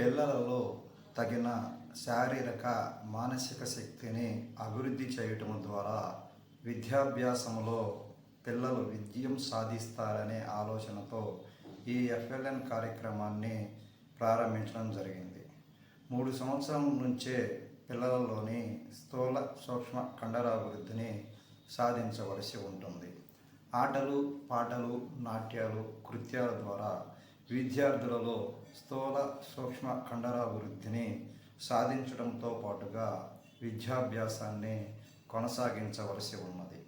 పిల్లలలో తగిన శారీరక మానసిక శక్తిని అభివృద్ధి చేయటం ద్వారా విద్యాభ్యాసంలో పిల్లలు విజయం సాధిస్తారనే ఆలోచనతో ఈ ఎఫ్ఎల్ఎన్ కార్యక్రమాన్ని ప్రారంభించడం జరిగింది. మూడు సంవత్సరం నుంచే పిల్లలలోని స్థూల సూక్ష్మ కండరాభివృద్ధిని సాధించవలసి ఉంటుంది. ఆటలు పాటలు నాట్యాలు కృత్యాల ద్వారా విద్యార్థులలో స్థూల సూక్ష్మ కండరాభివృద్ధిని సాధించడంతో పాటుగా విద్యాభ్యాసాన్ని కొనసాగించవలసి ఉన్నది.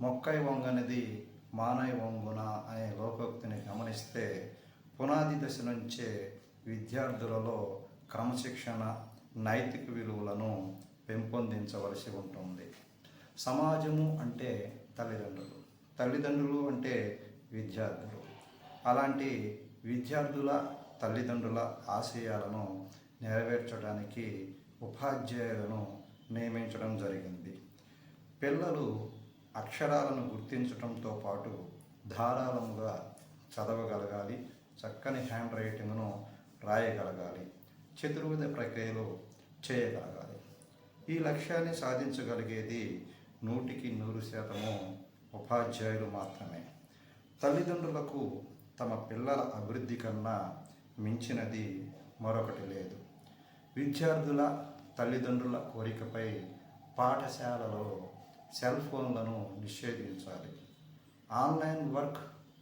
మొక్కై వంగనిది మానై వంగున అనే లోకోక్తిని గమనిస్తే పునాది దశ నుంచే విద్యార్థులలో క్రమశిక్షణ నైతిక విలువలను పెంపొందించవలసి ఉంటుంది. సమాజము అంటే తల్లిదండ్రులు. తల్లిదండ్రులు అంటే విద్యార్థులు. అలాంటి విద్యార్థుల తల్లిదండ్రుల ఆశయాలను నెరవేర్చడానికి ఉపాధ్యాయులను నియమించడం జరిగింది. పిల్లలు అక్షరాలను గుర్తించడంతో పాటు ధారాళముగా చదవగలగాలి చక్కని హ్యాండ్ రైటింగ్ను రాయగలగాలి చతుర్విధ ప్రక్రియలు చేయగలగాలి. ఈ లక్ష్యాన్ని సాధించగలిగేది నూటికి నూరు శాతము ఉపాధ్యాయులు మాత్రమే. తల్లిదండ్రులకు తమ పిల్లల అభివృద్ధి కన్నా మించినది మరొకటి లేదు. విద్యార్థుల తల్లిదండ్రుల కోరికపై పాఠశాలలో సెల్ ఫోన్లను నిషేధించాలి. ఆన్లైన్ వర్క్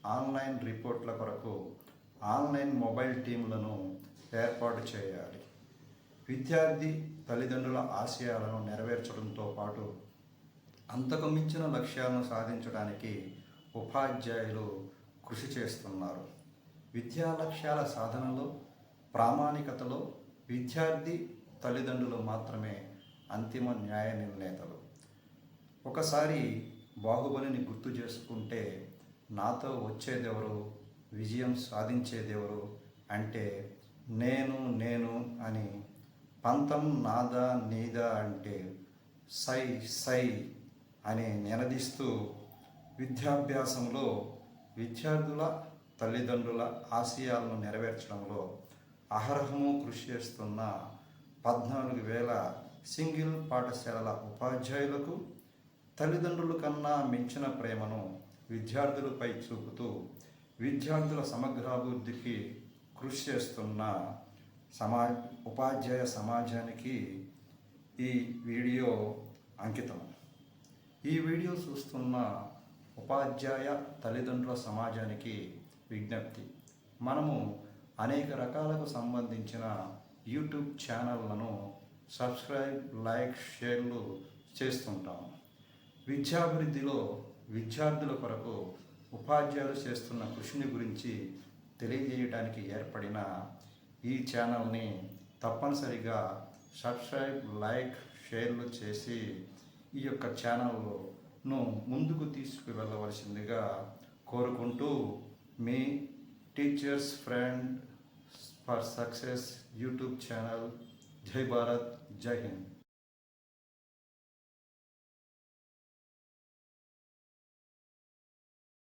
ఆన్లైన్ రిపోర్ట్ల కొరకు ఆన్లైన్ మొబైల్ టీంలను ఏర్పాటు చేయాలి. విద్యార్థి తల్లిదండ్రుల ఆశయాలను నెరవేర్చడంతో పాటు అంతకు మించిన లక్ష్యాలను సాధించడానికి ఉపాధ్యాయులు కృషి చేస్తున్నారు. విద్యా లక్ష్యాల సాధనలో ప్రామాణికతలో విద్యార్థి తల్లిదండ్రులు మాత్రమే అంతిమ న్యాయ నిర్ణేతలు. ఒకసారి బాహుబలిని గుర్తు చేసుకుంటే నాతో వచ్చేదెవరు? విజయం సాధించేదెవరు? అంటే నేను నేను అని పంతం నాదా నీదా అంటే సై సై అని నినదిస్తూ విద్యాభ్యాసంలో విద్యార్థుల తల్లిదండ్రుల ఆశయాలను నెరవేర్చడంలో అహర్హము కృషి చేస్తున్న పద్నాలుగు వేల సింగిల్ పాఠశాలల ఉపాధ్యాయులకు తల్లిదండ్రుల కన్నా మించిన ప్రేమను విద్యార్థులపై చూపుతూ విద్యార్థుల సమగ్రాభివృద్ధికి కృషి చేస్తున్న సమా ఉపాధ్యాయ సమాజానికి ఈ వీడియో అంకితం. ఈ వీడియో చూస్తున్న ఉపాధ్యాయ తల్లిదండ్రుల సమాజానికి విజ్ఞప్తి. మనము అనేక రకాలకు సంబంధించిన యూట్యూబ్ ఛానళ్ళను సబ్స్క్రైబ్ లైక్ షేర్లు చేస్తుంటాము విద్యాభివృద్ధిలో విద్యార్థుల కొరకు ఉపాధ్యాయులు చేస్తున్న కృషిని గురించి తెలియజేయడానికి ఏర్పడిన ఈ ఛానల్ని తప్పనిసరిగా సబ్స్క్రైబ్ లైక్ షేర్లు చేసి ఈ యొక్క ను ముందుకు తీసుకువెళ్ళవలసిందిగా కోరుకుంటూ మీ teachers friend for success YouTube channel జై భారత్ జై హింద్.